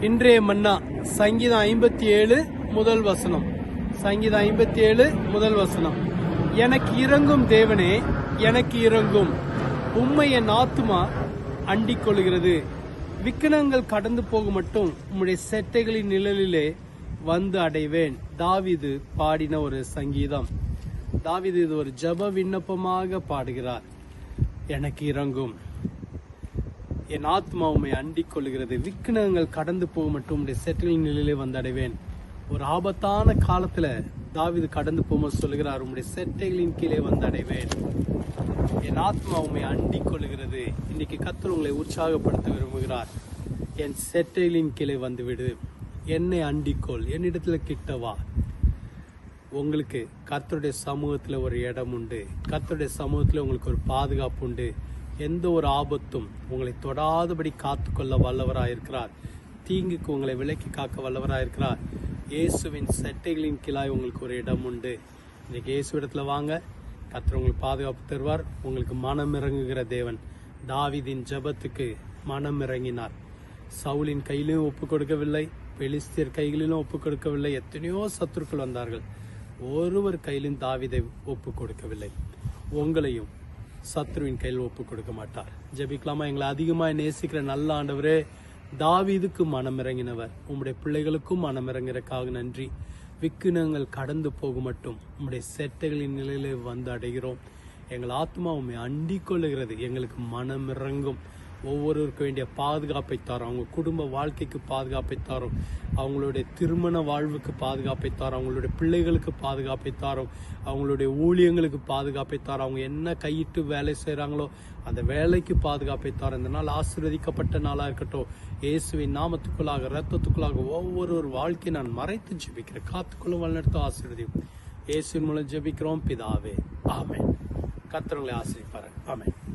இன்றைய மன்னா சங்கீதம் ஐம்பத்தி ஏழு முதல் வசனம். சங்கீதம் ஐம்பத்தி ஏழு முதல் வசனம். எனக்கு இறங்கும் தேவனே எனக்கு இறங்கும் உண்மை என் ஆத்துமா அண்டிக் கொள்கிறது விக்கனங்கள் கடந்து போக மட்டும் உம்முடைய செட்டைகளின் நிழலிலே வந்து அடைவேன். தாவிது பாடின ஒரு சங்கீதம். தாவிது இது ஒரு ஜப விண்ணப்பமாக பாடுகிறார். எனக்கு இறங்கும் என் ஆத்மா உம்மை அண்டிக் கொள்கிறது விக்கினங்கள் கடந்து போக மட்டும் உடைய செட்டில் நிலையிலே வந்தடைவேன். ஒரு ஆபத்தான காலத்துல தாவிது கடந்து போகும்போது சொல்லுகிறார் உம்முடைய செட்டைகளின் கீழே வந்தடைவேன். என் ஆத்மா உண்மை அண்டிக் கொள்கிறது இன்னைக்கு கத்தர் உங்களை உற்சாகப்படுத்த விரும்புகிறார். என் செட்டைகளின் கீழே வந்துவிடு. என்னை அண்டிக்கொள் என்னிடத்துல கிட்ட வா. உங்களுக்கு கத்தருடைய சமூகத்தில் ஒரு இடம் உண்டு. கத்தருடைய சமூகத்தில் உங்களுக்கு ஒரு பாதுகாப்பு உண்டு. எந்த ஒரு ஆபத்தும் உங்களை தொடாதபடி காத்துக்கொள்ள வல்லவராக இருக்கிறார் தீங்குக்கு உங்களை விலக்கி காக்க வல்லவராக இருக்கிறார் இயேசுவின் செட்டைகளின் கீழாய் உங்களுக்கு ஒரு இடம் உண்டு. இன்னைக்கு இயேசு இடத்துல வாங்க. கர்த்தர் உங்களுக்கு பாதுகாப்பு தருவார். உங்களுக்கு மனம் இறங்குகிற தேவன். தாவிதின் ஜெபத்துக்கு மனம் இறங்கினார். சவுலின் கையிலும் ஒப்பு கொடுக்கவில்லை. பெலிஸ்தியர் கைகளிலும் ஒப்பு கொடுக்கவில்லை. எத்தனையோ சத்துருக்கள் வந்தார்கள். ஒருவர் கையிலும் தாவிதை ஒப்பு கொடுக்கவில்லை. உங்களையும் சத்ருவின் கையில் ஒப்பு கொடுக்க மாட்டார். ஜெபிக்கலாமா? எங்களை அதிகமாக நேசிக்கிற நல்ல ஆண்டவரே தாவீதுக்கு மனம் இறங்கினவர் உம்முடைய பிள்ளைகளுக்கும் மனம் இறங்குறக்காக நன்றி. விக்கினங்கள் கடந்து போக மட்டும் உம்முடைய செட்டைகளின் நிலையிலே வந்து அடைகிறோம். எங்கள் ஆத்மா உண்மை அண்டிக் கொள்ளுகிறது எங்களுக்கு மனம் இறங்கும் ஒவ்வொருவருக்கு வேண்டிய பாதுகாப்பை தரோம். அவங்க குடும்ப வாழ்க்கைக்கு பாதுகாப்பை தரோம். அவங்களுடைய திருமண வாழ்வுக்கு பாதுகாப்பை தரோம். அவங்களுடைய பிள்ளைகளுக்கு பாதுகாப்பை தரோம். அவங்களுடைய ஊழியங்களுக்கு பாதுகாப்பை தரோம். அவங்க என்ன கையிட்டு வேலை செய்கிறாங்களோ அந்த வேலைக்கு பாதுகாப்பை தரோம். இந்த நாள் ஆசீர்வதிக்கப்பட்ட நாளாக இருக்கட்டும். இயேசுவின் நாமத்துக்குள்ளாக ரத்தத்துக்குள்ளாக ஒவ்வொரு வாழ்க்கையை நான் மறைத்து ஜெபிக்கிறேன். காத்துக்குள்ள வழிநடத்த ஆசீர்வதியும். இயேசுவின் மூலம் ஜெபிக்கிறோம். பிதாவே. ஆமே கத்திரங்களை உங்களை ஆமே